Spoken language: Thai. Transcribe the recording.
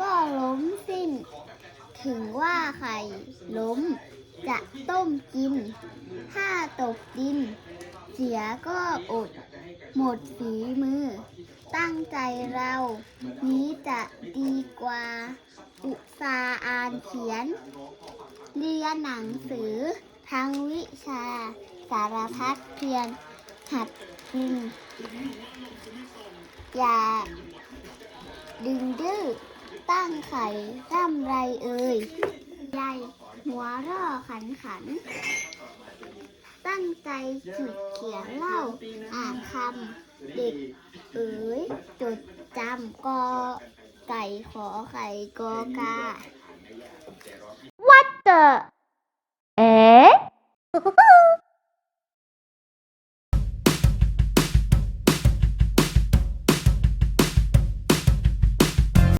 ก็ล้มสิ้น ถึงว่าไข่ล้ม จะต้มกิน ถ้าตกดิน เสียก็อด หมดฝีมือ ตั้งใจเรา นี้จะดีกว่า อุตสาห์อ่านเขียน เรียนหนังสือ ทั้งวิชา สารพัดเพียรหัดกินอย่าดึงดื้อ ตั้งไข่ร่ำไรเอ่ยใหญ่หัวร่อขันขัน ตั้งใจขีดเขียนเล่าอ่านคำเด็กเอ๋ยจดจำกอไก่ขอไข่กอกา What the?